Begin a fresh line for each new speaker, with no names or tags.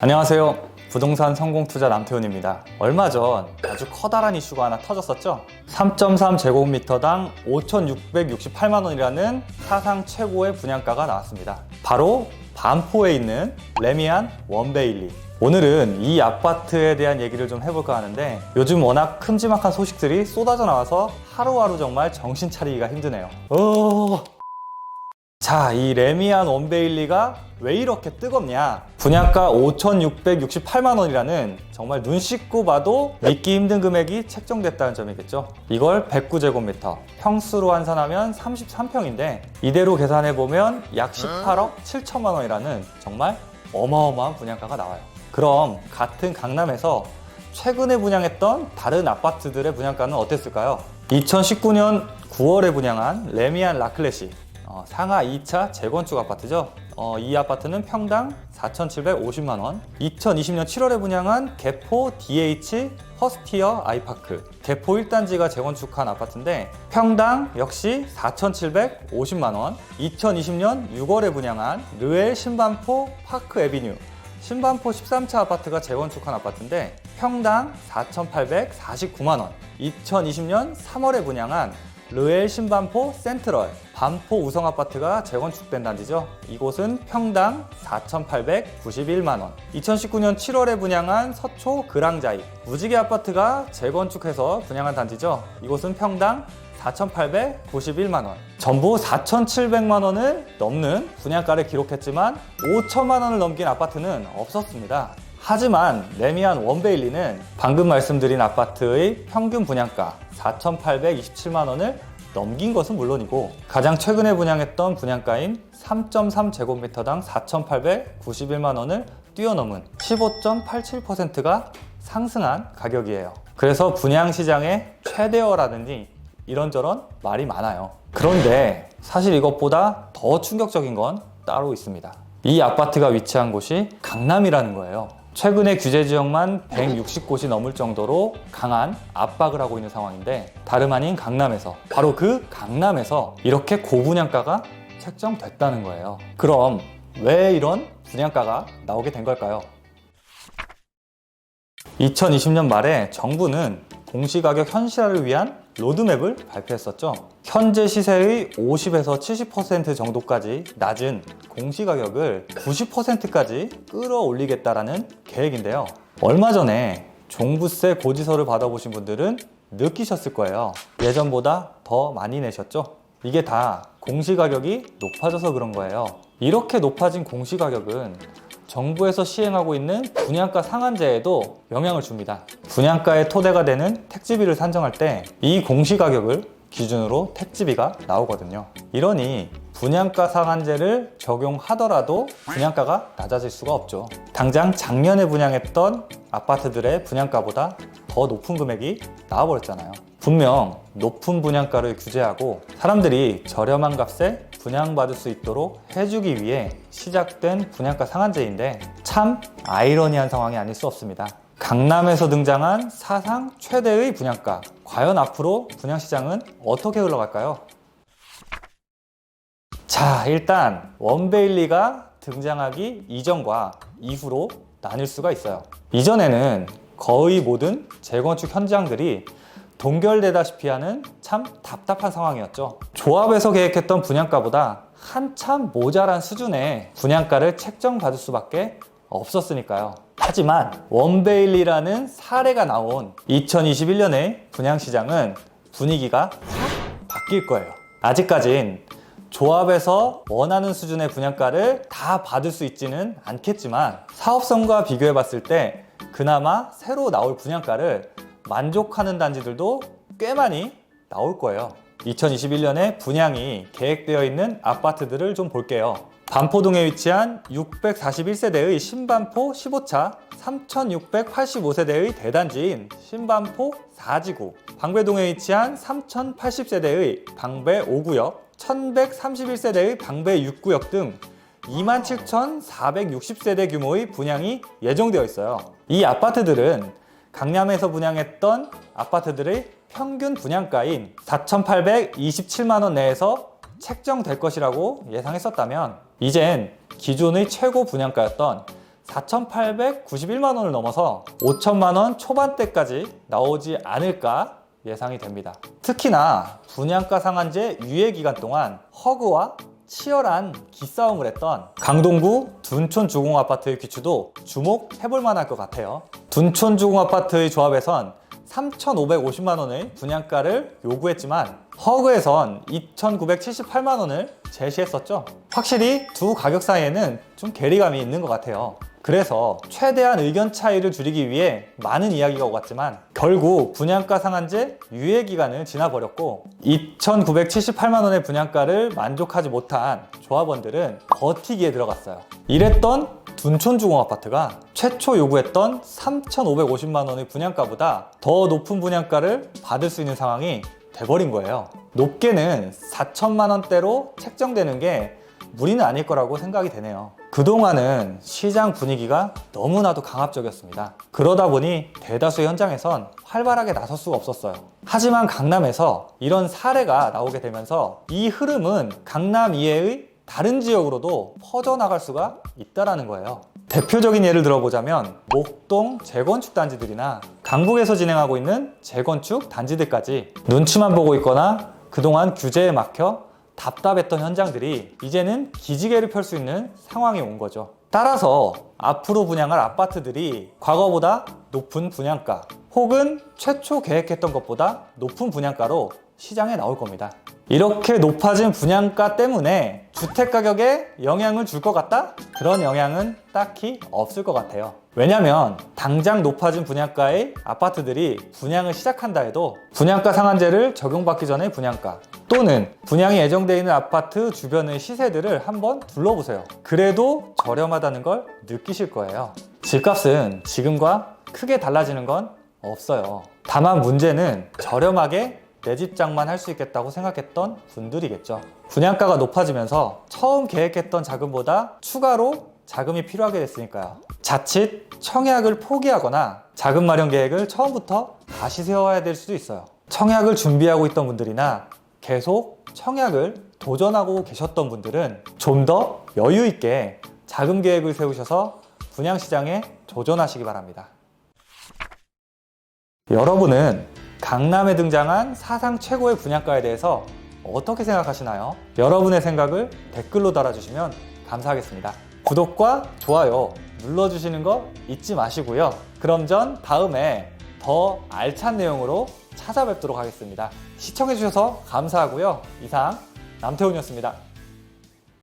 안녕하세요. 부동산 성공 투자 남태훈입니다. 얼마 전 아주 커다란 이슈가 하나 터졌었죠. 3.3 제곱미터당 5,668만 원이라는 사상 최고의 분양가가 나왔습니다. 바로 반포에 있는 레미안 원베일리. 오늘은 이 아파트에 대한 얘기를 좀 해볼까 하는데 요즘 워낙 큼지막한 소식들이 쏟아져 나와서 하루하루 정말 정신 차리기가 힘드네요. 어... 자, 이 레미안 원베일리가 왜 이렇게 뜨겁냐? 분양가 5,668만 원이라는 정말 눈 씻고 봐도 믿기 힘든 금액이 책정됐다는 점이겠죠. 이걸 109제곱미터, 평수로 환산하면 33평인데 이대로 계산해 보면 약 18억 7천만 원이라는 정말 어마어마한 분양가가 나와요. 그럼 같은 강남에서 최근에 분양했던 다른 아파트들의 분양가는 어땠을까요? 2019년 9월에 분양한 레미안 라클렛이 어, 상하 2차 재건축 아파트죠. 어, 이 아파트는 평당 4,750만 원. 2020년 7월에 분양한 개포 DH 퍼스티어 아이파크. 개포 1단지가 재건축한 아파트인데 평당 역시 4,750만 원. 2020년 6월에 분양한 르엘 신반포 파크 에비뉴. 신반포 13차 아파트가 재건축한 아파트인데 평당 4,849만 원. 2020년 3월에 분양한 르엘 신반포 센트럴 반포 우성 아파트가 재건축된 단지죠. 이곳은 평당 4,891만 원. 2019년 7월에 분양한 서초 그랑자이 무지개 아파트가 재건축해서 분양한 단지죠. 이곳은 평당 4,891만 원. 전부 4,700만 원을 넘는 분양가를 기록했지만 5천만 원을 넘긴 아파트는 없었습니다. 하지만 레미안 원베일리는 방금 말씀드린 아파트의 평균 분양가 4,827만 원을 넘긴 것은 물론이고 가장 최근에 분양했던 분양가인 3.3제곱미터당 4,891만 원을 뛰어넘은 15.87%가 상승한 가격이에요. 그래서 분양 시장의 최대어라든지 이런저런 말이 많아요. 그런데 사실 이것보다 더 충격적인 건 따로 있습니다. 이 아파트가 위치한 곳이 강남이라는 거예요. 최근에 규제 지역만 160곳이 넘을 정도로 강한 압박을 하고 있는 상황인데 다름 아닌 강남에서 바로 그 강남에서 이렇게 고분양가가 책정됐다는 거예요. 그럼 왜 이런 분양가가 나오게 된 걸까요? 2020년 말에 정부는 공시가격 현실화를 위한 로드맵을 발표했었죠. 현재 시세의 50에서 70% 정도까지 낮은 공시 가격을 90%까지 끌어올리겠다라는 계획인데요. 얼마 전에 종부세 고지서를 받아보신 분들은 느끼셨을 거예요. 예전보다 더 많이 내셨죠? 이게 다 공시 가격이 높아져서 그런 거예요. 이렇게 높아진 공시 가격은 정부에서 시행하고 있는 분양가 상한제에도 영향을 줍니다. 분양가의 토대가 되는 택지비를 산정할 때 이 공시가격을 기준으로 택지비가 나오거든요. 이러니 분양가 상한제를 적용하더라도 분양가가 낮아질 수가 없죠. 당장 작년에 분양했던 아파트들의 분양가보다 더 높은 금액이 나와버렸잖아요. 분명 높은 분양가를 규제하고 사람들이 저렴한 값에 분양받을 수 있도록 해주기 위해 시작된 분양가 상한제인데 참 아이러니한 상황이 아닐 수 없습니다. 강남에서 등장한 사상 최대의 분양가. 과연 앞으로 분양시장은 어떻게 흘러갈까요? 자, 일단 원베일리가 등장하기 이전과 이후로 나뉠 수가 있어요. 이전에는 거의 모든 재건축 현장들이 동결되다시피 하는 참 답답한 상황이었죠. 조합에서 계획했던 분양가보다 한참 모자란 수준의 분양가를 책정받을 수밖에 없었으니까요. 하지만 원베일리라는 사례가 나온 2021년의 분양시장은 분위기가 확 바뀔 거예요. 아직까진 조합에서 원하는 수준의 분양가를 다 받을 수 있지는 않겠지만 사업성과 비교해 봤을 때 그나마 새로 나올 분양가를 만족하는 단지들도 꽤 많이 나올 거예요. 2021년에 분양이 계획되어 있는 아파트들을 좀 볼게요. 반포동에 위치한 641세대의 신반포 15차, 3685세대의 대단지인 신반포 4지구, 방배동에 위치한 3080세대의 방배 5구역, 1131세대의 방배 6구역 등 27,460세대 규모의 분양이 예정되어 있어요. 이 아파트들은 강남에서 분양했던 아파트들의 평균 분양가인 4,827만 원 내에서 책정될 것이라고 예상했었다면 이젠 기존의 최고 분양가였던 4,891만 원을 넘어서 5천만 원 초반대까지 나오지 않을까 예상이 됩니다. 특히나 분양가 상한제 유예 기간 동안 허그와 치열한 기싸움을 했던 강동구 둔촌 주공 아파트의 귀추도 주목해볼 만할 것 같아요. 둔촌 주공 아파트의 조합에선 3,550만 원의 분양가를 요구했지만 허그에선 2,978만 원을 제시했었죠. 확실히 두 가격 사이에는 좀 괴리감이 있는 것 같아요. 그래서 최대한 의견 차이를 줄이기 위해 많은 이야기가 오갔지만 결국 분양가 상한제 유예 기간을 지나버렸고 2,978만 원의 분양가를 만족하지 못한 조합원들은 버티기에 들어갔어요. 이랬던 둔촌주공 아파트가 최초 요구했던 3,550만 원의 분양가보다 더 높은 분양가를 받을 수 있는 상황이 돼버린 거예요. 높게는 4천만 원대로 책정되는 게 무리는 아닐 거라고 생각이 되네요. 그동안은 시장 분위기가 너무나도 강압적이었습니다. 그러다 보니 대다수 현장에선 활발하게 나설 수가 없었어요. 하지만 강남에서 이런 사례가 나오게 되면서 이 흐름은 강남 이외의 다른 지역으로도 퍼져나갈 수가 있다라는 거예요. 대표적인 예를 들어보자면 목동 재건축 단지들이나 강북에서 진행하고 있는 재건축 단지들까지 눈치만 보고 있거나 그동안 규제에 막혀 답답했던 현장들이 이제는 기지개를 펼 수 있는 상황이 온 거죠. 따라서 앞으로 분양할 아파트들이 과거보다 높은 분양가 혹은 최초 계획했던 것보다 높은 분양가로 시장에 나올 겁니다. 이렇게 높아진 분양가 때문에 주택 가격에 영향을 줄 것 같다? 그런 영향은 딱히 없을 것 같아요. 왜냐면 당장 높아진 분양가의 아파트들이 분양을 시작한다 해도 분양가 상한제를 적용받기 전에 분양가 또는 분양이 예정되어 있는 아파트 주변의 시세들을 한번 둘러보세요. 그래도 저렴하다는 걸 느끼실 거예요. 집값은 지금과 크게 달라지는 건 없어요. 다만 문제는 저렴하게 내 집장만 할 수 있겠다고 생각했던 분들이겠죠. 분양가가 높아지면서 처음 계획했던 자금보다 추가로 자금이 필요하게 됐으니까요. 자칫 청약을 포기하거나 자금 마련 계획을 처음부터 다시 세워야 될 수도 있어요. 청약을 준비하고 있던 분들이나 계속 청약을 도전하고 계셨던 분들은 좀 더 여유 있게 자금 계획을 세우셔서 분양 시장에 도전하시기 바랍니다. 여러분은 강남에 등장한 사상 최고의 분양가에 대해서 어떻게 생각하시나요? 여러분의 생각을 댓글로 달아주시면 감사하겠습니다. 구독과 좋아요 눌러주시는 거 잊지 마시고요. 그럼 전 다음에 더 알찬 내용으로 찾아뵙도록 하겠습니다. 시청해주셔서 감사하고요. 이상 남태훈이었습니다.